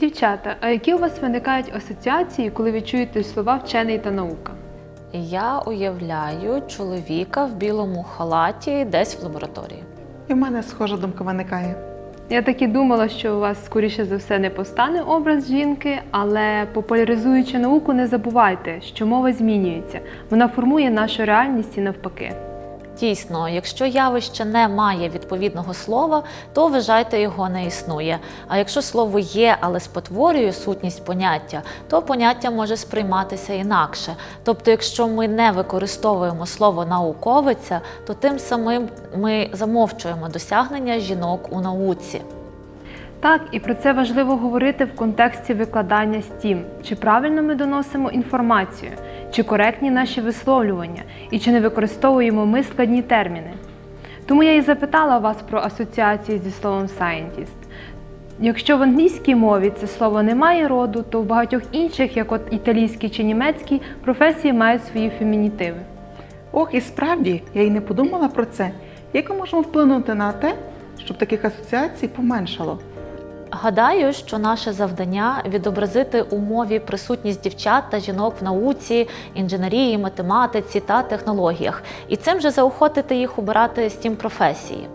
Дівчата, а які у вас виникають асоціації, коли ви чуєте слова вчений та наука? Я уявляю чоловіка в білому халаті десь в лабораторії. І в мене схожа думка виникає. Я так і думала, що у вас скоріше за все не постане образ жінки, але популяризуючи науку, не забувайте, що мова змінюється. Вона формує нашу реальність і навпаки. Дійсно, якщо явище не має відповідного слова, то вважайте його не існує. А якщо слово є, але спотворює сутність поняття, то поняття може сприйматися інакше. Тобто, якщо ми не використовуємо слово науковиця, то тим самим ми замовчуємо досягнення жінок у науці. Так, і про це важливо говорити в контексті викладання STEAM. Чи правильно ми доносимо інформацію, чи коректні наші висловлювання, і чи не використовуємо ми складні терміни. Тому я і запитала вас про асоціації зі словом scientist. Якщо в англійській мові це слово не має роду, то в багатьох інших, як от італійській чи німецькій, професії мають свої фемінітиви. Ох, і справді, я й не подумала про це. Як ми можемо вплинути на те, щоб таких асоціацій поменшало? Гадаю, що наше завдання відобразити у мові присутність дівчат та жінок в науці, інженерії, математиці та технологіях, і цим же заохотити їх обирати stім професії.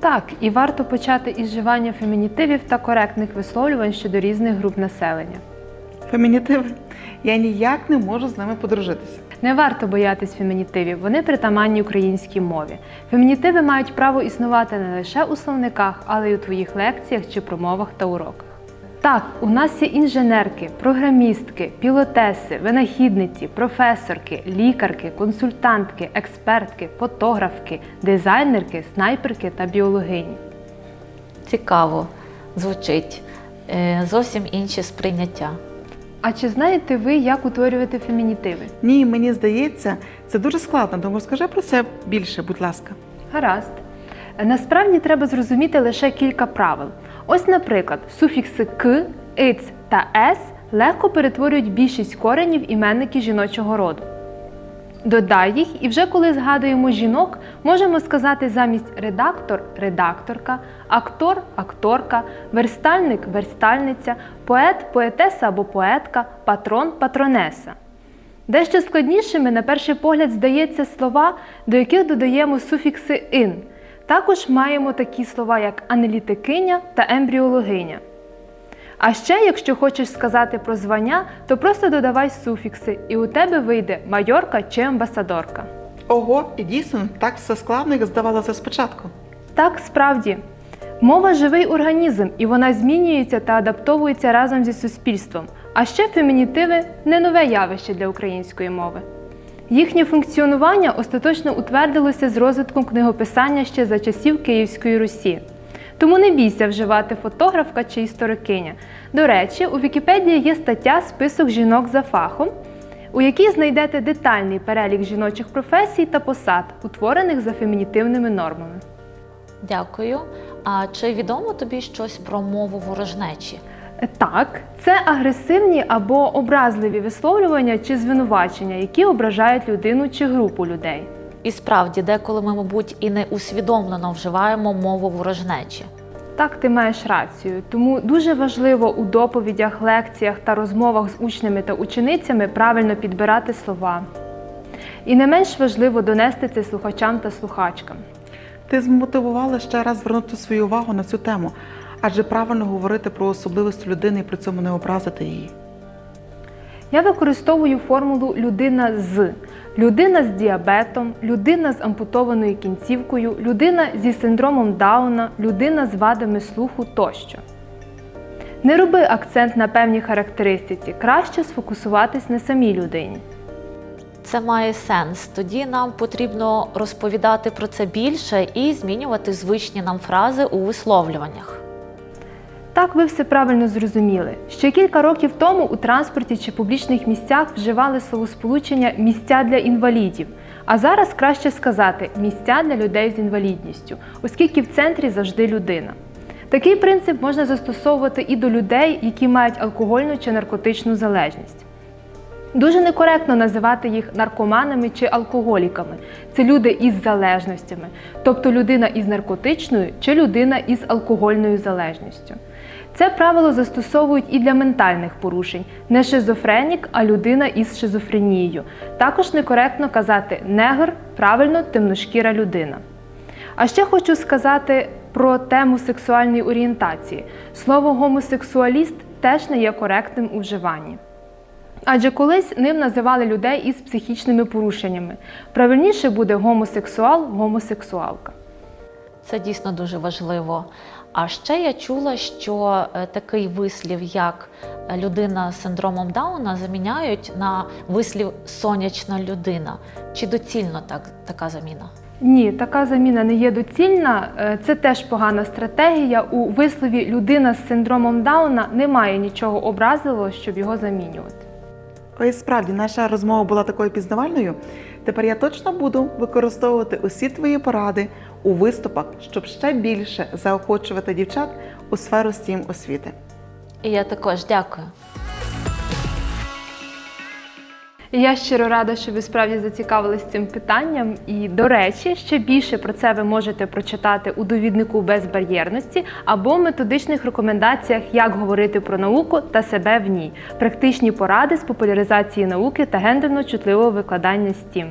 Так, і варто почати із вживання фемінітивів та коректних висловлювань щодо різних груп населення. Фемінітиви. Я ніяк не можу з ними подружитися. Не варто боятись фемінітивів, вони притаманні українській мові. Фемінітиви мають право існувати не лише у словниках, але й у твоїх лекціях чи промовах та уроках. Так, у нас є інженерки, програмістки, пілотеси, винахідниці, професорки, лікарки, консультантки, експертки, фотографки, дизайнерки, снайперки та біологині. Цікаво звучить Е, зовсім інші сприйняття. А чи знаєте ви, як утворювати фемінітиви? Ні, мені здається, це дуже складно, тому розкажи про це більше, будь ласка. Гаразд. Насправді треба зрозуміти лише кілька правил. Ось, наприклад, суфікси к, «иць» та с легко перетворюють більшість коренів іменників жіночого роду. Додай їх, і вже коли згадуємо жінок, можемо сказати замість редактор редакторка, актор акторка, верстальник верстальниця, поет поетеса або поетка, патрон патронеса. Дещо складнішими, на перший погляд, здається слова, до яких додаємо суфікси ин. Також маємо такі слова, як аналітикиня та ембріологиня. А ще, якщо хочеш сказати про звання, то просто додавай суфікси, і у тебе вийде майорка чи амбасадорка. Ого, і дійсно так все складно, як здавалося спочатку. Так, справді. Мова живий організм, і вона змінюється та адаптовується разом зі суспільством. А ще фемінітиви не нове явище для української мови. Їхнє функціонування остаточно утвердилося з розвитком книгописання ще за часів Київської Русі. Тому не бійся вживати фотографка чи історикиня. До речі, у Вікіпедії є стаття Список жінок за фахом, у якій знайдете детальний перелік жіночих професій та посад, утворених за фемінітивними нормами. Дякую. А чи відомо тобі щось про мову ворожнечі? Так, це агресивні або образливі висловлювання чи звинувачення, які ображають людину чи групу людей. І справді, деколи ми, мабуть, і не усвідомлено вживаємо мову ворожнечі. Так, ти маєш рацію. Тому дуже важливо у доповідях, лекціях та розмовах з учнями та ученицями правильно підбирати слова. І не менш важливо донести це слухачам та слухачкам. Ти змотивувала ще раз звернути свою увагу на цю тему, адже правильно говорити про особливості людини і при цьому не образити її. Я використовую формулу людина з людина з діабетом, людина з ампутованою кінцівкою, людина зі синдромом Дауна, людина з вадами слуху тощо. Не роби акцент на певній характеристиці, краще сфокусуватись на самій людині. Це має сенс. Тоді нам потрібно розповідати про це більше і змінювати звичні нам фрази у висловлюваннях. Так, ви все правильно зрозуміли. Ще кілька років тому у транспорті чи публічних місцях вживали словосполучення місця для інвалідів. А зараз краще сказати місця для людей з інвалідністю, оскільки в центрі завжди людина. Такий принцип можна застосовувати і до людей, які мають алкогольну чи наркотичну залежність. Дуже некоректно називати їх наркоманами чи алкоголіками. Це люди із залежностями, тобто людина із наркотичною чи людина із алкогольною залежністю. Це правило застосовують і для ментальних порушень, не шизофренік, а людина із шизофренією. Також некоректно казати негр, правильно темношкіра людина. А ще хочу сказати про тему сексуальної орієнтації. Слово гомосексуаліст теж не є коректним у вживанні. Адже колись ним називали людей із психічними порушеннями. Правильніше буде гомосексуал, гомосексуалка. Це дійсно дуже важливо. А ще я чула, що е, такий вислів, як е, людина з синдромом Дауна, заміняють на вислів сонячна людина. Чи доцільно так, така заміна? Ні, така заміна не є доцільна. Е, Це теж погана стратегія. У вислові людина з синдромом Дауна немає нічого образливого, щоб його замінювати. Ой, справді, наша розмова була такою пізнавальною. Тепер я точно буду використовувати усі твої поради у виступах, щоб ще більше заохочувати дівчат у сферу STEAM освіти. І я також дякую. Я щиро рада, що ви справді зацікавились цим питанням. І, до речі, ще більше про це ви можете прочитати у довіднику безбар'єрності або методичних рекомендаціях, як говорити про науку та себе в ній, практичні поради з популяризації науки та гендерно чутливого викладання STEAM.